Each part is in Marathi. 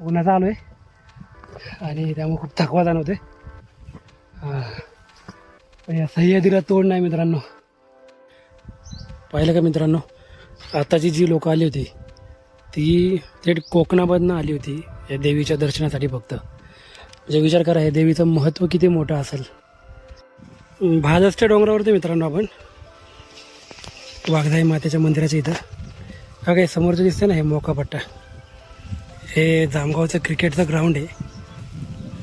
उन्हाचा आलो आहे. आणि त्यामुळे खूप थकवा जाणवते हां. पण या सह्यादीला तोड नाही मित्रांनो. पाहिलं का मित्रांनो? आताची जी लोकं आली होती ती थेट कोकणामधनं आली होती या देवीच्या दर्शनासाठी फक्त. म्हणजे विचार करा हे देवीचं महत्त्व किती मोठं असेल. भाजसच्या डोंगरावरती मित्रांनो आपण वाघदाई मातेच्या मंदिराच्या इथं. हा काय समोरचं दिसतंय ना हे मोकापट्टा हे जामगावचं क्रिकेटचं ग्राउंड आहे.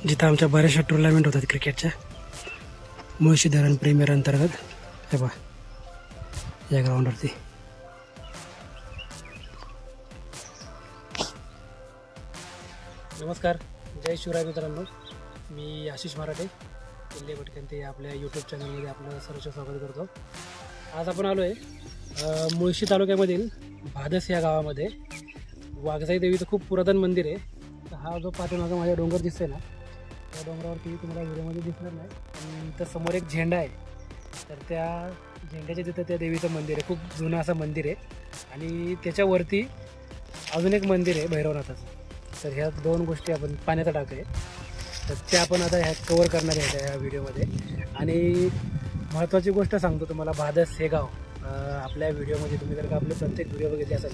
जिथं आमच्या बऱ्याचशा टुर्नामेंट होतात क्रिकेटच्या. मुळशी धरण प्रीमियर अंतर्गत. हे बघा या ग्राउंडवरती नमस्कार. जय शिवराय मित्रांनो. मी आशिष मराठे. किल्ले भटकंते आपल्या यूट्यूब चॅनलमध्ये आपलं सर्वच स्वागत करतो. आज आपण आलो आहे मुळशी तालुक्यामधील भादस या गावामध्ये. वाघजाई देवीचं खूप पुरातन मंदिर आहे. तर हा जो पाठीमागं माझ्या डोंगर दिसतोय ना त्या डोंगरावरती तुम्हाला व्हिडिओमध्ये दिसणार नाही. पण तर समोर एक झेंडा आहे. तर त्या झेंड्याच्या तिथं त्या देवीचं मंदिर आहे. खूप जुनं असं मंदिर आहे. आणि त्याच्यावरती अजून एक मंदिर आहे भैरवनाथाचं. तर ह्या दोन गोष्टी आपण पाण्याचा टाक आहे तर त्या आपण आता ह्या कवर करणार आहे ह्या व्हिडिओमध्ये. आणि महत्त्वाची गोष्ट सांगतो तुम्हाला भादस हे गाव. आपल्या व्हिडिओमध्ये तुम्ही जर का आपले प्रत्येक व्हिडिओ बघितले असेल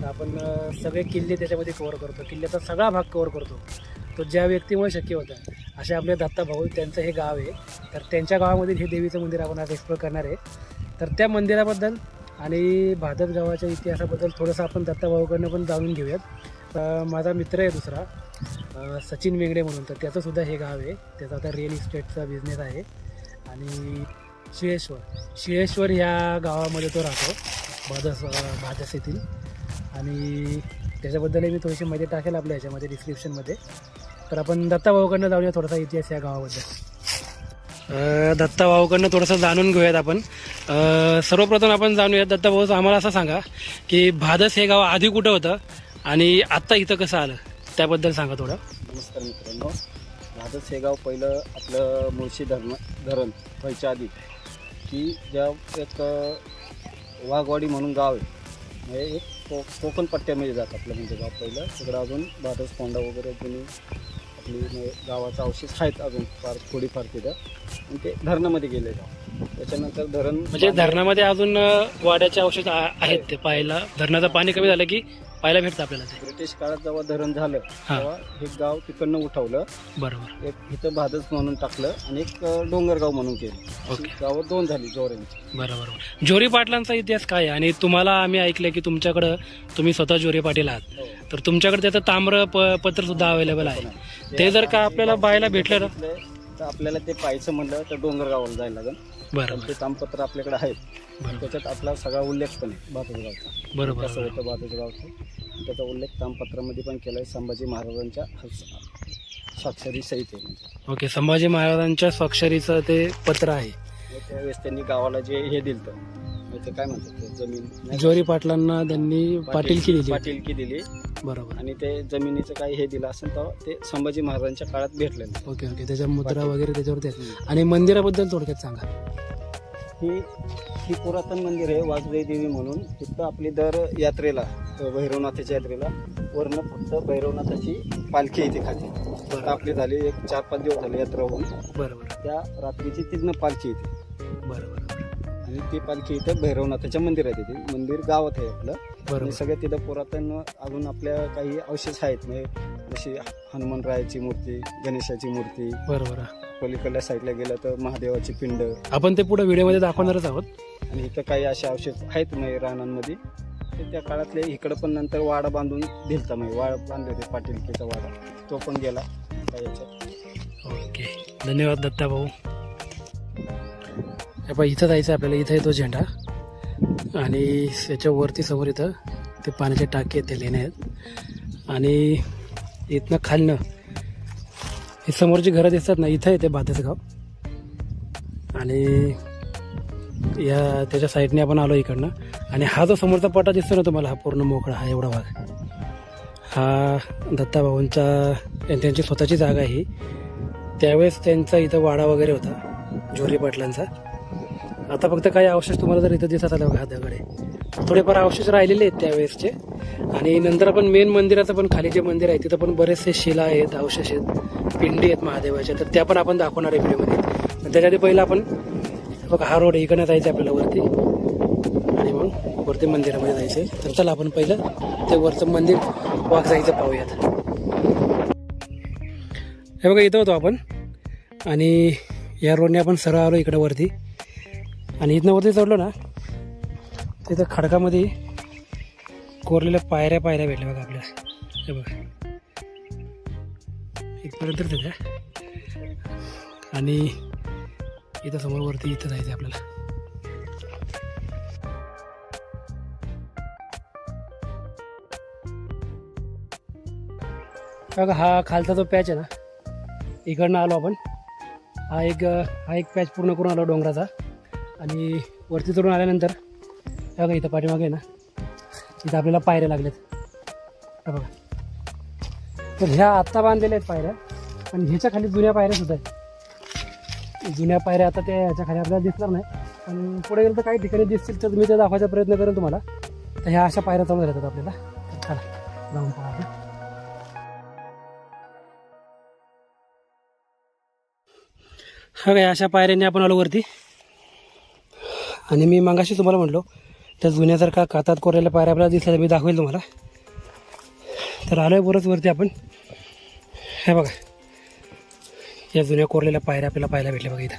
तर आपण सगळे किल्ले त्याच्यामध्ये कवर करतो. किल्ल्याचा सगळा भाग कवर करतो. तो ज्या व्यक्तीमुळे शक्य होता असे आपले दत्ता भाऊ त्यांचं हे गाव आहे. तर त्यांच्या गावामधील हे देवीचं मंदिर आपण आज एक्सप्लोर करणार आहे. तर त्या मंदिराबद्दल आणि भादत गावाच्या इतिहासाबद्दल थोडंसं आपण दत्ता भाऊकडनं पण जाणून घेऊयात. तर माझा मित्र आहे दुसरा सचिन वेंगडे म्हणून. तर त्याचंसुद्धा हे गाव आहे. त्याचा आता रिअल इस्टेटचा बिझनेस आहे. आणि शिळेश्वर शिळेश्वर ह्या गावामध्ये तो राहतो. भादस भादस येथील. आणि त्याच्याबद्दलही मी थोडीशी माहिती टाकेल आपल्या ह्याच्यामध्ये डिस्क्रिप्शनमध्ये तर आपण दत्ता भाऊकडनं जाऊया थोडासा इतिहास या गावाबद्दल. दत्ता भाऊकडनं थोडंसं जाणून घेऊयात आपण. अं, सर्वप्रथम आपण जाणूयात दत्ता भाऊ आम्हाला असं सांगा की भादस हे गाव आधी कुठं होतं आणि आत्ता इथं कसं आलं? त्याबद्दल सांगा थोडं. नमस्कार मित्रांनो. भादस हे गाव पहिलं आपलं मुळशी धरण धरण व्हायच्या आधी. की ज्या एक वाघवाडी म्हणून गाव आहे. म्हणजे एक को कोकण पट्ट्यामध्ये जात आपलं म्हणजे गाव पहिलं. तिकडं अजून भादस कोंडा वगैरे जुनी आपली म्हणजे गावाचं अवशेष आहेत अजून फार थोडीफार तिथं. आणि ते धरणामध्ये गेले गाव त्याच्यानंतर धरण म्हणजे धरणामध्ये अजून वाड्याचे अवशेष आ- आहेत ते पाहायला. धरणाचं पाणी कमी झालं की पाहायला भेटतं आपल्याला ते. ब्रिटिश काळात जेव्हा धरण झालं हा. तेव्हा हे गाव तिकडनं उठवलं. बरोबर. एक इथं भादस म्हणून टाकलं आणि एक अ, डोंगरगाव म्हणून केलं. ओके. गावं दोन झाली जोऱ्यांची बरं बरोबर. जोरी पाटलांचा इतिहास काय आहे? आणि तुम्हाला आम्ही ऐकलं की तुमच्याकडं तुम्ही स्वतः जोरी पाटील आहात. हो. तर तुमच्याकडे त्याचं ताम्र प पत्र सुद्धा अवेलेबल आहे. ते जर का आपल्याला पाहायला भेटलं ना तर आपल्याला ते पाहायचं म्हणलं तर डोंगरगावाला जायला लागेल. बरं ते तामपत्र आपल्याकडे आहेत. बरं. त्याच्यात आपला सगळा उल्लेख पण आहे बातगावचा बरोबर कसं होतं बातगावचं त्याचा उल्लेख तामपत्रामध्ये पण केला आहे संभाजी महाराजांच्या स्वाक्षरी सहित आहे. म्हणजे ओके संभाजी महाराजांच्या स्वाक्षरीचं ते पत्र आहे. त्यावेळेस त्यांनी गावाला जे हे दिलं ते काय म्हणतात ते जमीन नाही का? जोरी पाटलांना त्यांनी पाटीलकी दिली. पाटीलकी दिली बरोबर. आणि ते जमिनीचं काही हे दिलं असेल तर ते संभाजी महाराजांच्या काळात भेटलेलं ओके ओके. त्याच्या मुद्रा वगैरे त्याच्यावरती आहेत. आणि मंदिराबद्दल थोडक्यात सांगा. ही ही पुरातन मंदिर आहे वाघजाई देवी म्हणून. तिथं आपली दर यात्रेला अ, भैरवनाथाच्या यात्रेला वरनं फक्त भैरवनाथाची पालखी येते खाली आता आपली झाली एक चार पाच दिवस झाले यात्रा होऊन. बरं बरं त्या रात्रीची तिथनं पालखी येते बरं आणि ती पालखी इथं भैरवनाथाच्या मंदिरात येते. मंदिर गावात आहे आपलं. बरं आणि सगळ्यात तिथं पुरातन अजून आपल्या काही अवशेष आहेत. म्हणजे जशी हनुमानरायाची मूर्ती गणेशाची मूर्ती. बरं बरं पलीकडल्या साईडला गेलं तर महादेवाची पिंड. आपण ते पुढे व्हिडिओमध्ये दाखवणारच आहोत. आणि इथं काही असे अवशेष आहेत म्हणजे रानांमध्ये. ते त्या काळातले इकडं पण नंतर वाडा बांधून दिलता. म्हणजे वाड बांधले होते पाटीलकीचा वाडा. तो पण गेला. काही याच्यात? ओके. धन्यवाद दत्ता भाऊ हे पहा इथं जायचं आहे आपल्याला. इथं येतो झेंडा. आणि याच्यावरती समोर इथं ते पाण्याचे टाके आहेत ते लेणे आहेत. आणि इथनं खालनं हे समोरची घरं दिसतात ना इथं येते भातच गाव. आणि या त्याच्या साईडने आपण आलो इकडनं. आणि हा जो समोरचा पटा दिसतो ना तुम्हाला हा पूर्ण मोकळा हा एवढा भाग. हा दत्ताभाऊंचा त्यांची स्वतःची जागा आहे ही. त्यावेळेस त्यांचा इथं वाडा वगैरे होता झोरी पाटलांचा. आता फक्त काही अवशेष तुम्हाला जर इथं दिसत आलं बघा दगडे थोडेफार अवशेष राहिलेले आहेत त्यावेळेसचे. आणि नंतर आपण मेन मंदिराचं पण खाली जे मंदिर आहे तिथं पण बरेचसे शिला आहेत अवशेष आहेत पिंडी आहेत महादेवाच्या. तर त्या पण आपण दाखवणार आहे व्हिडिओमध्ये. त्याच्यासाठी पहिलं आपण बघा हा रोड इकडनं जायचं आपल्याला वरती. आणि मग वरती मंदिरामध्ये जायचं आहे. तर चला आपण पहिलं ते वरचं मंदिर वाघ जायचं पाहूयात. हे बघा इथं होतो आपण. आणि या रोडने आपण सरळ आलो इकडं वरती. आणि इथनं वरती चढलो ना तिथं खडकामध्ये कोरलेल्या पायऱ्या पायऱ्या भेटल्या बघा आपल्याला हे बघा. इथपर्यंत तिथे. आणि इथं समोर वरती इथं जायचं आहे आपल्याला. बघा हा खालचा जो पॅच आहे ना इकडनं आलो आपण. हा एक हा एक पॅच पूर्ण करून आलो डोंगराचा. आणि वरती चढून आल्यानंतर बघा इथं पाठीमागे ना इथं आपल्याला पायऱ्या लागल्यात. बघा. तर ह्या आत्ता बांधलेल्या आहेत पायऱ्या पण ह्याच्या खाली जुन्या पायऱ्या सुद्धा आहेत. जुन्या पायऱ्या आता त्या ह्याच्या खाली आपल्याला दिसणार नाही. पण पुढे गेलं तर काही ठिकाणी दिसतील तर मी ते दाखवायचा प्रयत्न करेन तुम्हाला. तर ह्या अशा पायऱ्या चालू राहतात आपल्याला. तर चला जाऊन पाहा हा काय अशा पायऱ्यांनी आपण आलो वरती. आणि मी मागाशी तुम्हाला म्हटलो त्या जुन्यासारखा कातात कोरलेल्या पायऱ्या आपल्याला दिसल्या तर मी दाखवेल तुम्हाला. तर आलो आहे बरंच वरती आपण. हे बघा. या जुन्या कोरलेल्या पायऱ्या आपल्याला पाहायला भेटल्या बघा इथं.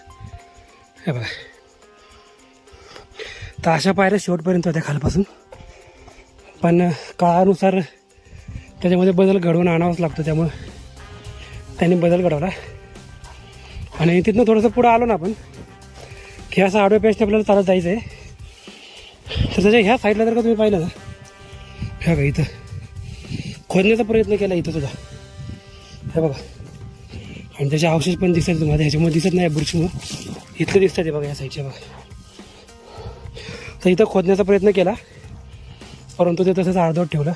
हे बघा. तर अशा पायऱ्या शेवटपर्यंत होत्या खालपासून. पण काळानुसार त्याच्यामध्ये बदल घडवून आणावाच लागतो त्यामुळं त्यांनी बदल घडवला. आणि तिथनं थोडंसं पुढं आलो ना आपण की असं आडव्या पेस्ट आपल्याला चालत जायचं आहे तर त्याच्या ह्या साईडला जर का तुम्ही पाहिलं ना ह्या का इथं. खोदण्याचा प्रयत्न केला इथं सुद्धा. हे बघा. आणि त्याचे अवशेष पण दिसतात तुम्हाला ह्याच्यामुळे दिसत नाही बुरशीमुळं. इथलं दिसतात ते बघा या साईडच्या बघा. तर इथं खोदण्याचा प्रयत्न केला परंतु ते तसंच अर्धवट ठेवलं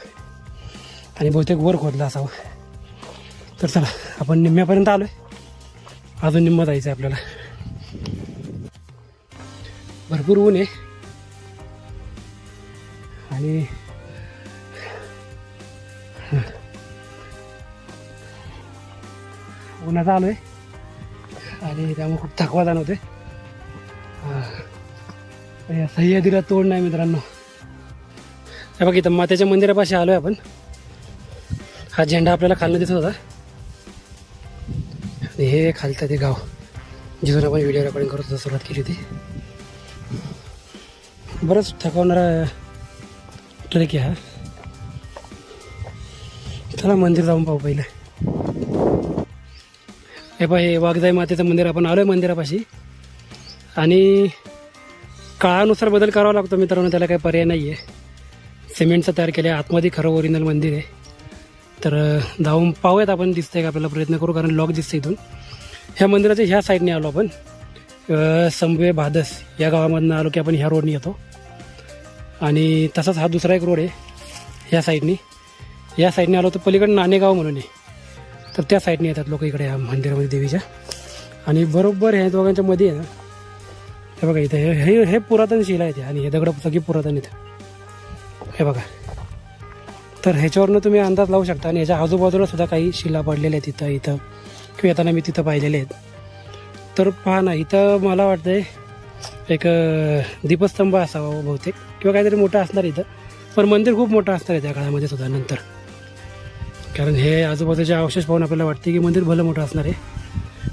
आणि बहुतेक वर खोदलं असावं. तर चला आपण निम्म्यापर्यंत आलो आहे अजून निम्मं जायचं आहे आपल्याला. भरपूर ऊन आहे. आणि उन्हाचा आलो आहे आणि त्यामुळे खूप थकवा जाणवते हा. सह्याद्रीला तोड नाही मित्रांनो. हे बघ इथं मात्याच्या मंदिरापाशी आलो आहे आपण. हा झेंडा आपल्याला खालनं दिसत होता. आणि हे खालतं ते गाव. जिथून आपण व्हिडिओ रेकॉर्डिंग करत होतो सुरुवात केली होती. बरंच थकवणारा ट्रेक आहे हा. चला मंदिर जाऊन पाहू पहिलं. हे पहा हे वाघजाई मातेचं मंदिर आपण आलो आहे मंदिरापाशी. आणि काळानुसार बदल करावा लागतो मित्रांनो त्याला काही पर्याय नाही आहे सिमेंटचं तयार केलं आहे आतमध्ये खरं ओरिजिनल मंदिर आहे. तर जाऊन पाहूयात आपण दिसतंय का आपल्याला प्रयत्न करू कारण लॉक दिसतं इथून. ह्या मंदिराच्या ह्या साईडने आलो आपण. संभवे भादस या गावामधनं आलो की आपण ह्या रोडने येतो. आणि तसाच हा दुसरा एक रोड आहे ह्या साईडनी. या साईडने आलो तर पलीकडे नाणेगाव म्हणून आहे. तर त्या साईडने येतात लोक इकडे या मंदिरामध्ये देवीच्या. आणि बरोबर ह्या दोघांच्या मध्ये आहे ना हे बघा इथं हे हे हे पुरातन शिला आहे ते आणि हे दगड सगळी पुरातन इथं हे बघा. तर ह्याच्यावरनं तुम्ही अंदाज लावू शकता आणि ह्याच्या आजूबाजूला सुद्धा काही शिला पडलेल्या आहेत इथं इथं. किंवा येताना मी तिथं पाहिलेले आहेत. तर पहा ना इथं मला वाटतंय एक दीपस्तंभ असावा बहुतेक. किंवा काहीतरी मोठं असणार इथं. पण मंदिर खूप मोठं असणार आहे त्या काळामध्ये सुद्धा नंतर. कारण हे आजूबाजूचे अवशेष पाहून आपल्याला वाटते की मंदिर भलं मोठं असणार आहे.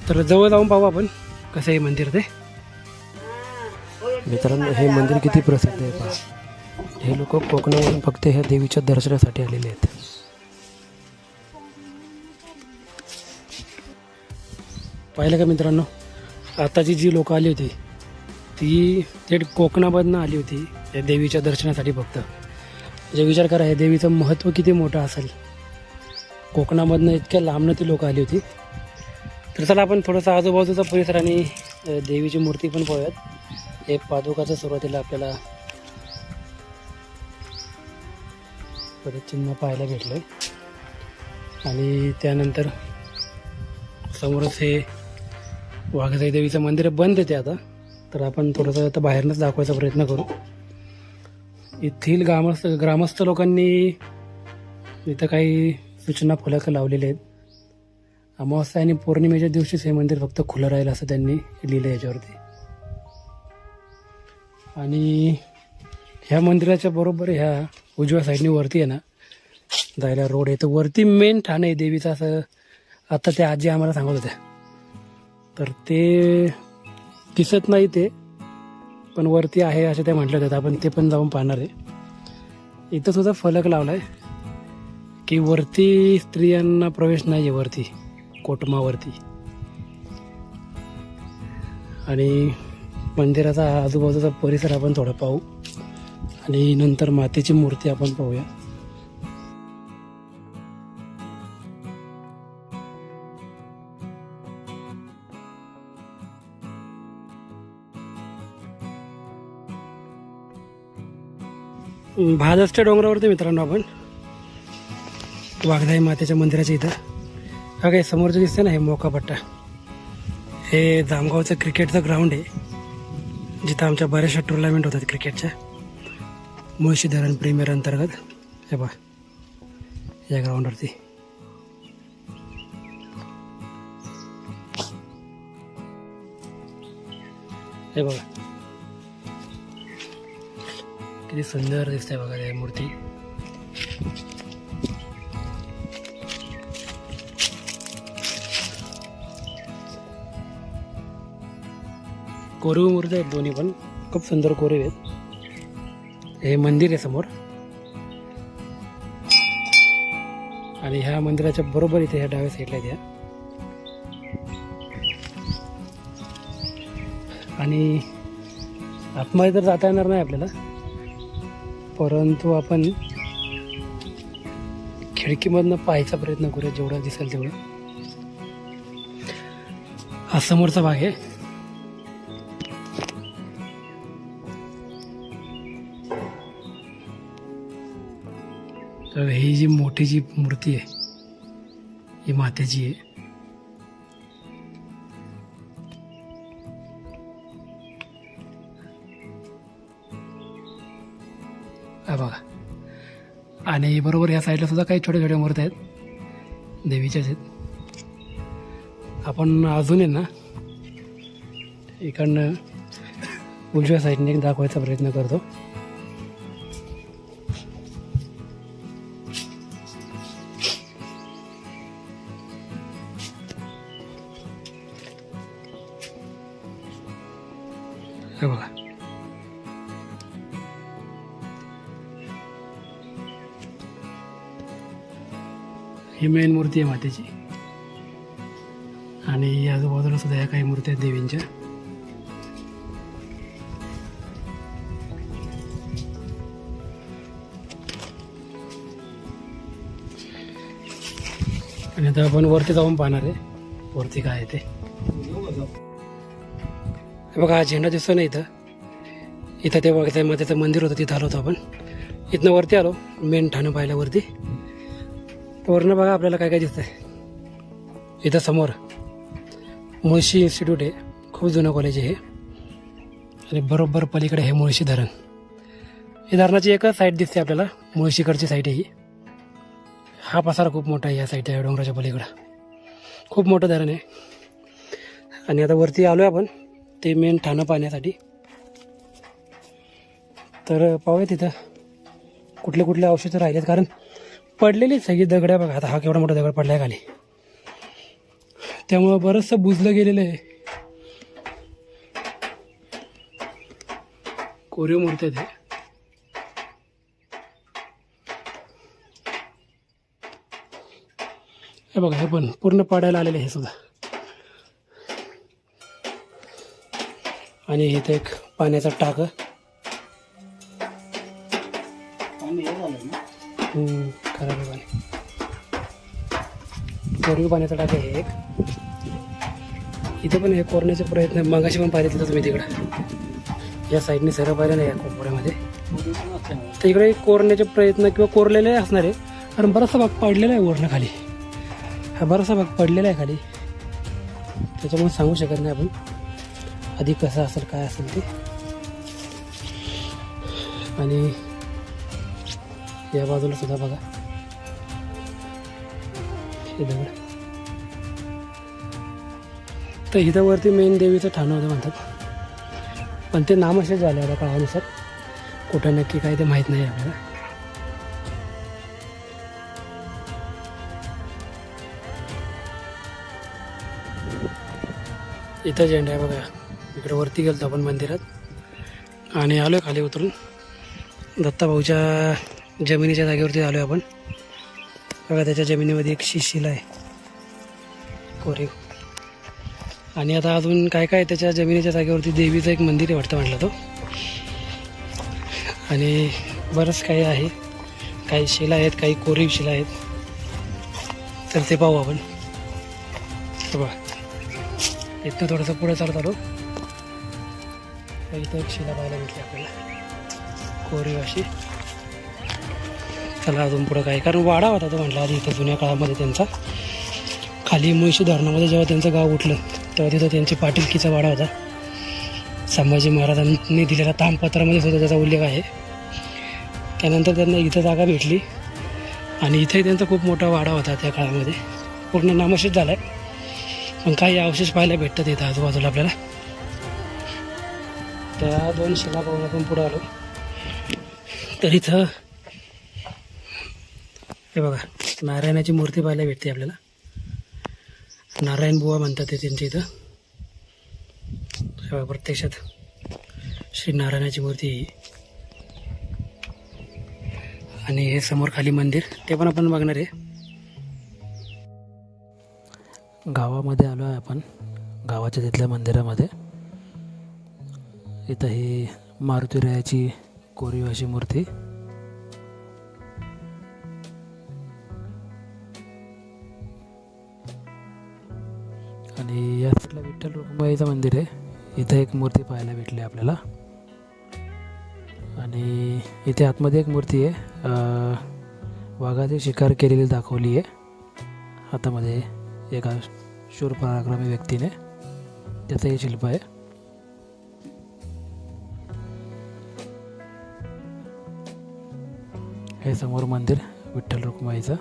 तर जवळ जाऊन पाहू आपण कसं आहे मंदिर ते. मित्रांनो हे मंदिर किती प्रसिद्ध आहे पहा. हे लोक कोकणावरून फक्त ह्या देवीच्या दर्शनासाठी आलेले आहेत. पाहिलं का मित्रांनो आताची जी लोक आली होती ती थेट कोकणामधनं आली होती. या देवीच्या दर्शनासाठी फक्त. म्हणजे विचार करा हे देवीचं महत्त्व किती मोठं असेल? कोकणामधनं इतक्या लांबनं ती लोक आली होती. तर चला आपण थोडंसं आजूबाजूचा परिसर आणि देवीची मूर्ती पण पाहूयात. हे पादुकाचं सुरुवातीला आपल्याला परत चिन्ह पाहायला भेटलं आणि त्यानंतर समोरच हे वाघजाई देवीचं मंदिर बंद आहे ते आता. तर आपण थोडंसं आता बाहेरनंच दाखवायचा प्रयत्न करू. येथील ग्रामस्थ ग्रामस्थ लोकांनी इथं काही सूचना फलक लावलेले आहेत. अमावस्या आणि पौर्णिमेच्या दिवशीच हे मंदिर फक्त खुलं राहील असं त्यांनी लिहिलं याच्यावरती. आणि ह्या मंदिराच्या बरोबर ह्या उजव्या साईडनी वरती आहे ना जायला रोड आहे. तर वरती मेन ठाण आहे देवीचं असं. आता त्या आजी आम्हाला सांगत होत्या. तर ते दिसत नाही ते. पण वरती आहे असे त्या म्हटलं होत्या आपण ते पण जाऊन पाहणार आहे. इथं सुद्धा फलक लावला आहे की वरती स्त्रियांना प्रवेश नाही आहे वरती कोटमावरती. आणि मंदिराचा आजूबाजूचा परिसर आपण थोडा पाहू. आणि नंतर मातेची मूर्ती आपण पाहूया. भादसच्या डोंगरावरती मित्रांनो आपण वाघदाई मातेच्या मंदिराच्या इथं. हा काय समोरचं दिसतंय ना हे मोकापट्टा हे जामगावचं क्रिकेटचं ग्राउंड आहे. जिथं आमच्या बऱ्याचशा टुर्नामेंट होतात क्रिकेटच्या. मुळशी धरण प्रीमियर अंतर्गत. हे बा या ग्राउंडवरती हे बघा. किती सुंदर दिसते बघा ते मूर्ती. कोरीव मूर्ती आहेत दोन्ही पण. खूप सुंदर कोरीव आहेत. हे मंदिर आहे समोर. आणि ह्या मंदिराच्या बरोबर इथे ह्या डाव्या साईडला द्या आणि आतमध्ये तर जाता येणार नाही आपल्याला. परंतु आपण खिडकीमधनं पाहायचा प्रयत्न करूया जेवढं दिसेल तेवढं. हा समोरचा भाग आहे. तर ही जी मोठी जी मूर्ती आहे ही मातेची आहे. आणि बरोबर या साईडला सुद्धा काही छोट्या छोट्या मूर्ती आहेत. देवीच्याच आहेत. आपण अजून आहे ना इकडनं उजव्या साईडने दाखवायचा प्रयत्न करतो. हे बघा. ही मेन मूर्ती आहे मातेची. आणि आजूबाजूला सुद्धा या काही मूर्ती आहेत देवींच्या. आणि आता आपण वरती जाऊन पाहणार आहे वरती काय आहे ते. बघा हा झेंडा दिसतो ना इथं. इथं ते बघताय मातेचं मंदिर होतं तिथं आलो होतो आपण. इथनं वरती आलो मेन ठाणं पाहिल्यावरती. वरनं बघा आपल्याला काय काय दिसतंय. इथं समोर मुळशी इन्स्टिट्यूट आहे. खूप जुनं कॉलेज आहे हे. आणि बरोबर पलीकडे हे मुळशी धरण. हे धरणाची एकच साईड दिसते आपल्याला. मुळशीकडची साईड आहे ही. हा पसारा खूप मोठा आहे या साईड आहे डोंगराच्या पलीकडं. खूप मोठं धरण आहे. आणि आता वरती आलो आहे आपण. ते मेन ठाणं पाहण्यासाठी. तर पाहूया तिथं. कुठले कुठले औषधं राहिलेत? कारण पडलेली सगळी दगड आहे बघा. आता हा केवढा मोठा दगड पडला आहे खाली. त्यामुळं बरंचसं बुजलं गेलेलं आहे. कोरीव मूर्ती ते हे. हे बघा हे पण पूर्ण पाडायला आलेले हे सुद्धा. आणि इथे एक पाण्याचा टाक. कोरवी पाण्याचा टाक आहे हे एक. इथे पण हे कोरण्याचे प्रयत्न मगाशी पण पाहिले तिथं तुम्ही तिकडं. या साईडने सरळ पाहिलं नाही या कोपऱ्यामध्ये. तर इकडे कोरण्याचे प्रयत्न किंवा कोरलेले असणार आहे कारण बराचसा भाग पडलेला आहे वरणं खाली. हा बराचसा भाग पडलेला आहे खाली. त्याच्यामुळे सांगू शकत नाही आपण. आधी कसं असेल काय असेल ते. आणि या बाजूला सुद्धा बघा. हे दगड तर इथं वरती मेन देवीचं ठाणं होतं म्हणतात. पण ते नामशेष झालं आता काळानुसार. कुठं नक्की काय ते माहीत नाही आपल्याला. इथं झेंडा आहे बघा. इकडे वरती गेलो आपण मंदिरात. आणि आलो खाली उतरून. दत्ताभाऊच्या जमिनीच्या जागेवरती आलो आपण. बघा त्याच्या जमिनीमध्ये एक शिशिला आहे. कोरीव. आणि आता अजून काय काय त्याच्या जमिनीच्या जागेवरती देवीचं एक मंदिर आहे वाटतं म्हटलं तो. आणि बरंच काही आहे. काही शिला आहेत काही कोरीव शिला आहेत. तर ते पाहू आपण. हे बघा. इथनं थोडंसं पुढे चालत आलो. तर इथं एक शिला पाहायला भेटली आपल्याला. कोरीव अशी. चला अजून पुढं काय. कारण वाडा होता तो म्हटलं आधी इथं जुन्या काळामध्ये त्यांचा. खाली मुळशी धरणामध्ये जेव्हा त्यांचं गाव उठलं तेव्हा तिथं त्यांची पाटीलकीचा वाडा होता. संभाजी महाराजांनी दिलेल्या तामपत्रामध्ये सुद्धा त्याचा उल्लेख आहे. त्यानंतर त्यांना इथं जागा भेटली आणि इथंही त्यांचा खूप मोठा वाडा होता त्या काळामध्ये. पूर्ण नामशेष झाला आहे पण काही अवशेष पाहायला भेटतात इथं आजूबाजूला आपल्याला. त्या दोन शिला पाहून आपण पुढं आलो. तर इथं हे बघा नारायणाची मूर्ती पाहायला भेटते आपल्याला. नारायण बुवा म्हणतात ते त्यांच्या इथं. प्रत्यक्षात श्री नारायणाची मूर्ती ही. आणि हे समोर खाली मंदिर ते पण आपण बघणार आहे. गावामध्ये आलो आहे आपण गावाच्या तिथल्या मंदिरामध्ये. इथं ही मारुतीरायाची कोरीव अशी मूर्ती आणि या साईडला विठ्ठल रुक्माईचं मंदिर आहे. इथं एक मूर्ती पाहायला भेटली आपल्याला. आणि इथे आतमध्ये एक मूर्ती आहे. वाघाचे वाघाची शिकार केलेली दाखवली आहे. हातामध्ये एका शूर पराक्रमी व्यक्तीने. त्याचं हे शिल्प आहे. हे समोर मंदिर विठ्ठल रुक्माईचं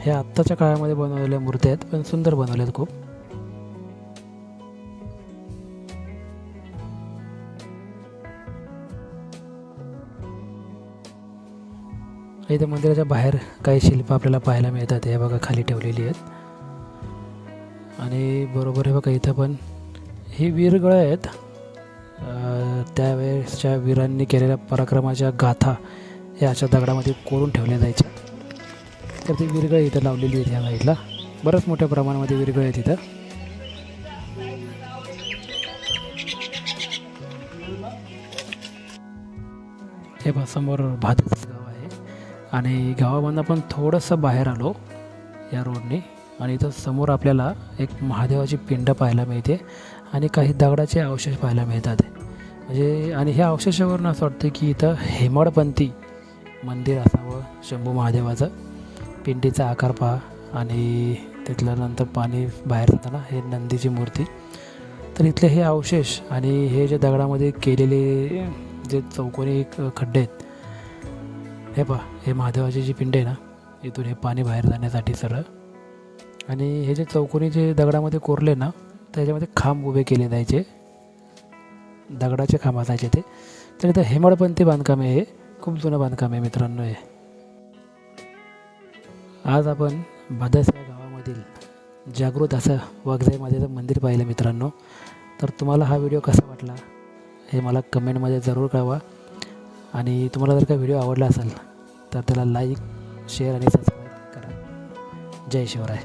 हे आत्ताच्या काळामध्ये बनवलेल्या मूर्त्या आहेत पण सुंदर बनवल्या आहेत खूप. इथे मंदिराच्या बाहेर काही शिल्प आपल्याला पाहायला मिळतात हे बघा खाली ठेवलेली आहेत. आणि बरोबर हे बघा इथं पण ही वीरगळं आहेत. त्यावेळेसच्या वीरांनी केलेल्या पराक्रमाच्या गाथा या अशा दगडामध्ये कोरून ठेवल्या जायच्या. तर ती विरगळ इथं लावलेली आहेत ह्या साईडला. बरंच मोठ्या प्रमाणामध्ये विरगळ आहेत इथं. हे बघ समोर भात आणि गावामधून आपण थोडंसं बाहेर आलो या रोडने. आणि इथं समोर आपल्याला एक महादेवाची पिंड पाहायला मिळते आणि काही दगडाचे अवशेष पाहायला मिळतात. म्हणजे आणि ह्या अवशेषावरून असं वाटतं की इथं हेमाडपंथी मंदिर असावं शंभू महादेवाचं. पिंडीचा आकार पहा आणि तिथल्यानंतर पाणी बाहेर जाताना हे नंदीची मूर्ती. तर इथले हे अवशेष आणि हे जे दगडामध्ये केलेले जे चौकोनी खड्डे आहेत हे पहा हे महादेवाची जी पिंड आहे ना इथून हे पाणी बाहेर जाण्यासाठी सरळ. आणि हे जे चौकोनी जे दगडामध्ये कोरले ना त्याच्यामध्ये खांब उभे केले जायचे. दगडाचे खांब असायचे ते. तर इथं हेमाडपंथी बांधकाम आहे हे. खूप जुनं बांधकाम आहे मित्रांनो हे. आज आपण भादस या गावामधील जागृत असं वाघजाई मातेचं मंदिर पाहिलं मित्रांनो तर तुम्हाला हा व्हिडिओ कसा वाटला हे मला कमेंटमध्ये जरूर कळवा. आणि तुम्हाला जर का व्हिडिओ आवडला असेल तर त्याला लाईक शेअर आणि सबस्क्राईब करा. जय शिवराय.